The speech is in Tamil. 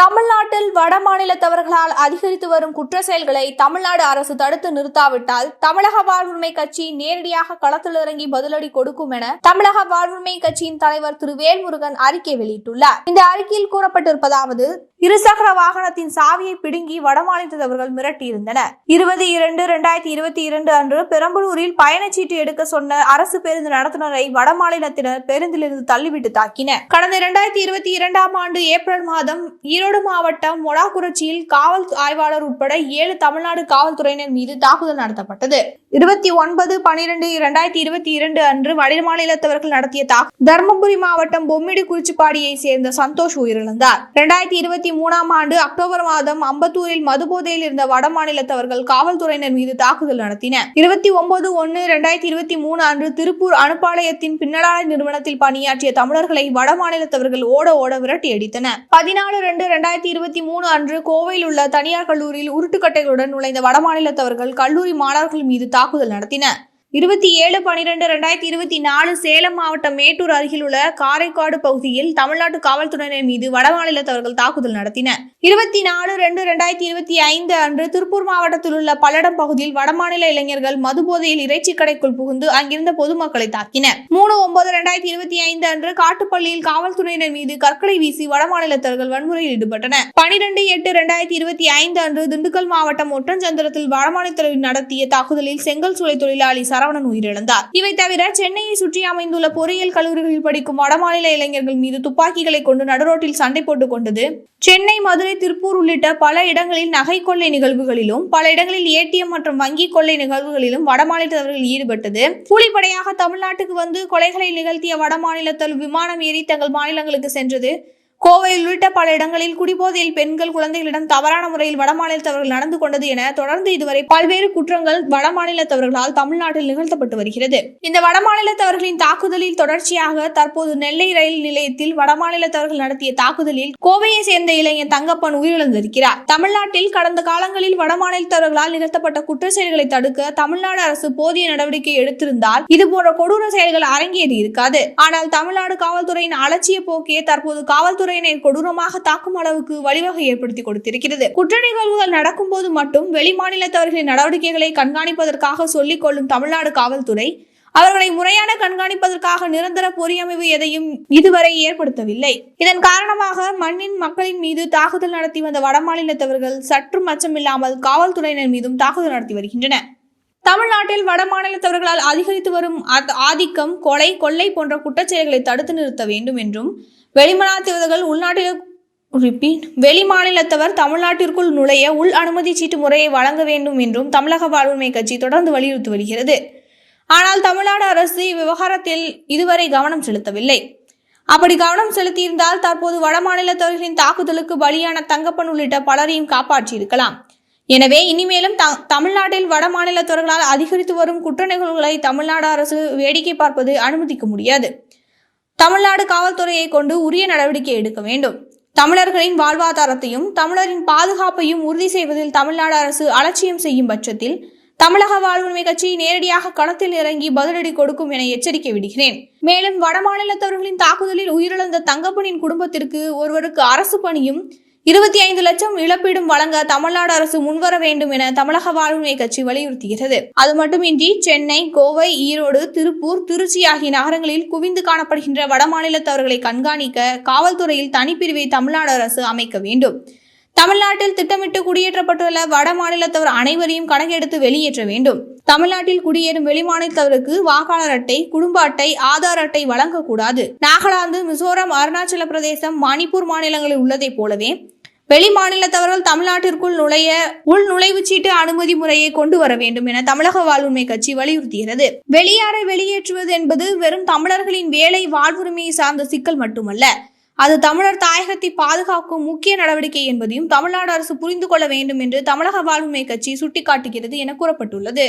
தமிழ்நாட்டில் வட மாநிலத்தவர்களால் அதிகரித்து வரும் குற்ற செயல்களை தமிழ்நாடு அரசு தடுத்து நிறுத்தாவிட்டால் தமிழக வாழ்வுரிமை கட்சி நேரடியாக களத்தில் இறங்கி பதிலடி கொடுக்கும் என தமிழக வாழ்வுரிமை கட்சியின் தலைவர் திரு வேல்முருகன் அறிக்கை வெளியிட்டுள்ளார். இந்த அறிக்கையில் கூறப்பட்டிருப்பதாவது இருசக்கர வாகனத்தின் சாவியை பிடுங்கி வடமாநிலத்தவர்கள் மிரட்டியிருந்தனர். இருபது இரண்டு இரண்டாயிரத்தி இருபத்தி இரண்டு அன்று பெரம்பலூரில் பயணச்சீட்டு எடுக்க சொன்ன அரசு பேருந்து நடத்துனரை வடமாநிலத்தினர் பேருந்திலிருந்து தள்ளிவிட்டு தாக்கினர். கடந்த இரண்டாயிரத்தி இருபத்தி இரண்டாம் ஆண்டு ஏப்ரல் மாதம் ஈரோடு ஈரோடு மாவட்டம் மொடாக்குறிச்சியில் காவல் ஆய்வாளர் உட்பட ஏழு தமிழ்நாடு காவல்துறையினர் மீது தாக்குதல் நடத்தப்பட்டது. இருபத்தி ஒன்பது பனிரெண்டு இரண்டாயிரத்தி இருபத்தி இரண்டு அன்று வடமாநிலத்தவர்கள் நடத்திய தாக்கு தர்மபுரி மாவட்டம் பொம்மிடி குறிச்சிப்பாடியை சேர்ந்த சந்தோஷ் உயிரிழந்தார். இரண்டாயிரத்தி இருபத்தி மூணாம் ஆண்டு அக்டோபர் மாதம் அம்பத்தூரில் மதுபோதையில் இருந்த வடமாநிலத்தவர்கள் காவல்துறையினர் மீது தாக்குதல் நடத்தினர். இருபத்தி ஒன்பது ஒன்னு இரண்டாயிரத்தி இருபத்தி மூணு அன்று திருப்பூர் அணுப்பாளையத்தின் பின்னலாடை நிறுவனத்தில் பணியாற்றிய தமிழர்களை வடமாநிலத்தவர்கள் ஓட ஓட விரட்டி அடித்தனர். பதினாலு ரெண்டு இரண்டாயிரத்தி இருபத்தி மூணு அன்று கோவையில் உள்ள தனியார் கல்லூரியில் உருட்டுக்கட்டைகளுடன் நுழைந்த வடமாநிலத்தவர்கள் கல்லூரி மாணவர்கள் மீது தாக்குதல் நடத்தினர் இருபத்தி ஏழு பனிரெண்டு ரெண்டாயிரத்தி இருபத்தி நாலு சேலம் மாவட்டம் மேட்டூர் அருகில் உள்ள காரைக்காடு பகுதியில் தமிழ்நாட்டு காவல்துறையினர் மீது வடமாநிலத்தவர்கள் தாக்குதல் நடத்தினர் இருபத்தி நாலு ரெண்டு ரெண்டாயிரத்தி இருபத்தி ஐந்து அன்று திருப்பூர் மாவட்டத்தில் உள்ள பல்லடம் பகுதியில் வடமாநில இளைஞர்கள் மதுபோதையில் இறைச்சி கடைக்குள் புகுந்து அங்கிருந்த பொதுமக்களை தாக்கினர். மூணு ஒன்பது ரெண்டாயிரத்தி இருபத்தி ஐந்து அன்று காட்டுப்பள்ளியில் காவல்துறையினர் மீது கற்களை வீசி வடமாநிலத்தர்கள் வன்முறையில் ஈடுபட்டனர். பனிரெண்டு எட்டு ரெண்டாயிரத்தி இருபத்தி ஐந்து அன்று திண்டுக்கல் மாவட்டம் ஒட்டஞ்சந்திரத்தில் வடமாநிலத்தர்கள் நடத்திய தாக்குதலில் செங்கல் சூளை தொழிலாளி சரவணன் உயிரிழந்தார். இவை தவிர சென்னையை சுற்றி அமைந்துள்ள பொறியியல் கல்லூரிகளில் படிக்கும் வடமாநில இளைஞர்கள் மீது துப்பாக்கிகளை கொண்டு நடுரோட்டில் சண்டை போட்டுக் கொண்டது. சென்னை மதுரை திருப்பூர் உள்ளிட்ட பல இடங்களில் நகை கொள்ளை நிகழ்வுகளிலும் பல இடங்களில் ஏடிஎம் மற்றும் வங்கி கொள்ளை நிகழ்வுகளிலும் வடமாநிலத்தவர்கள் ஈடுபட்டது. கூலிப்படையாக தமிழ்நாட்டுக்கு வந்து கொலைகளை நிகழ்த்திய வடமாநிலத்தில் விமானம் ஏறி தங்கள் மாநிலங்களுக்கு சென்றது. கோவையில் உள்ளிட்ட பல இடங்களில் குடிபோதையில் பெண்கள் குழந்தைகளிடம் தவறான முறையில் வடமாநிலத்தவர்கள் நடந்து கொண்டது என தொடர்ந்து இதுவரை பல்வேறு குற்றங்கள் வடமாநிலத்தவர்களால் தமிழ்நாட்டில் நிகழ்த்தப்பட்டு வருகிறது. இந்த வடமாநிலத்தவர்களின் தாக்குதலில் தொடர்ச்சியாக தற்போது நெல்லை ரயில் நிலையத்தில் வடமாநிலத்தவர்கள் நடத்திய தாக்குதலில் கோவையை சேர்ந்த இளைஞன் தங்கப்பன் உயிரிழந்திருக்கிறார். தமிழ்நாட்டில் கடந்த காலங்களில் வடமாநிலத்தவர்களால் நிகழ்த்தப்பட்ட குற்ற செயல்களை தடுக்க தமிழ்நாடு அரசு போதிய நடவடிக்கை எடுத்திருந்தால் இதுபோன்ற கொடூர செயல்கள் அரங்கேறி இருக்காது. ஆனால் தமிழ்நாடு காவல்துறையின் அலட்சிய போக்கே தற்போது காவல்துறை காவல்துறையினை கொடூரமாக தாக்கும் அளவுக்கு வழிவகை ஏற்படுத்தி கொடுத்திருக்கிறது. குற்ற நிகழ்வுகள் நடக்கும்போது மட்டும் வெளிமாநிலத்தவர்களின் நடவடிக்கைகளை கண்காணிப்பதற்காக சொல்லிக் கொள்ளும் தமிழ்நாடு காவல்துறை அவர்களை முறையான கண்காணிப்பதற்காக நிரந்தர பொறியமைவு எதையும் இதுவரை ஏற்படுத்தவில்லை. இதன் காரணமாக மண்ணின் மக்களின் மீது தாக்குதல் நடத்தி வந்த வடமாநிலத்தவர்கள் சற்றும் அச்சமில்லாமல் காவல்துறையினர் மீதும் தாக்குதல் நடத்தி வருகின்றனர் தமிழ்நாட்டில் வடமாநிலத்தவர்களால் அதிகரித்து வரும் ஆதிக்கம் கொலை கொள்ளை போன்ற குற்றச்செயல்களை தடுத்து நிறுத்த வேண்டும் என்றும் வெளிமாநிலத்தவர்கள் உள்நாட்டில் ரிப்பீட் வெளிமாநிலத்தவர் தமிழ்நாட்டிற்குள் நுழைய உள் அனுமதி சீட்டு முறையை வழங்க வேண்டும் என்றும் தமிழக வாழ்வுரிமை கட்சி தொடர்ந்து வலியுறுத்தி வருகிறது. ஆனால் தமிழ்நாடு அரசு இவ்விவகாரத்தில் இதுவரை கவனம் செலுத்தவில்லை. அப்படி கவனம் செலுத்தியிருந்தால் தற்போது வடமாநிலத்தவர்களின் தாக்குதலுக்கு பலியான தங்கப்பன் உள்ளிட்ட பலரையும் காப்பாற்றியிருக்கலாம். எனவே இனிமேலும் த தமிழ்நாட்டில் வடமாநிலத்தவர்களால் அதிகரித்து வரும் குற்ற நிகழ்வுகளை தமிழ்நாடு அரசு வேடிக்கை பார்ப்பது அனுமதிக்க முடியாது. தமிழ்நாடு காவல்துறையை கொண்டு உரிய நடவடிக்கை எடுக்க வேண்டும். தமிழர்களின் வாழ்வாதாரத்தையும் தமிழரின் பாதுகாப்பையும் உறுதி செய்வதில் தமிழ்நாடு அரசு அலட்சியம் செய்யும் பட்சத்தில் தமிழக வாழ்வுரிமை கட்சி நேரடியாக களத்தில் இறங்கி பதிலடி கொடுக்கும் என எச்சரிக்கை விடுகிறேன். மேலும் வடமாநிலத்தவர்களின் தாக்குதலில் உயிரிழந்த தங்கப்பனின் குடும்பத்திற்கு ஒருவருக்கு அரசு பணியும் இருபத்தி ஐந்து லட்சம் இழப்பீடும் வழங்க தமிழ்நாடு அரசு முன்வர வேண்டும் என தமிழக வாழ்வுமை கட்சி வலியுறுத்துகிறது அது மட்டுமின்றி சென்னை கோவை ஈரோடு திருப்பூர் திருச்சி ஆகிய நகரங்களில் குவிந்து காணப்படுகின்ற வடமாநிலத்தவர்களை கண்காணிக்க காவல்துறையில் தனிப்பிரிவை தமிழ்நாடு அரசு அமைக்க வேண்டும். தமிழ்நாட்டில் திட்டமிட்டு குடியேற்றப்பட்டுள்ள வட மாநிலத்தவர் அனைவரையும் கணக்கெடுத்து வெளியேற்ற வேண்டும். தமிழ்நாட்டில் குடியேறும் வெளிமாநிலத்தவருக்கு வாக்காளர் அட்டை குடும்ப அட்டை ஆதார் அட்டை வழங்கக்கூடாது. நாகாலாந்து மிசோரம் அருணாச்சல பிரதேசம் மணிப்பூர் மாநிலங்களில் உள்ளதைப் போலவே வெளிமாநிலத்தவர்கள் தமிழ்நாட்டிற்குள் நுழைய உள் நுழைவுச்சீட்டு அனுமதி முறையை கொண்டு வர வேண்டும் என தமிழக வாழ்வுரிமை கட்சி வலியுறுத்துகிறது வெளியாரை வெளியேற்றுவது என்பது வெறும் தமிழர்களின் வேலை வாழ்வுரிமையை சார்ந்த சிக்கல் மட்டுமல்ல. அது தமிழர் தாயகத்தை பாதுகாக்கும் முக்கிய நடவடிக்கை என்பதையும் தமிழ்நாடு அரசு புரிந்து கொள்ள வேண்டும் என்று தமிழக வாழ்வுரிமை கட்சி சுட்டிக்காட்டுகிறது என கூறப்பட்டுள்ளது.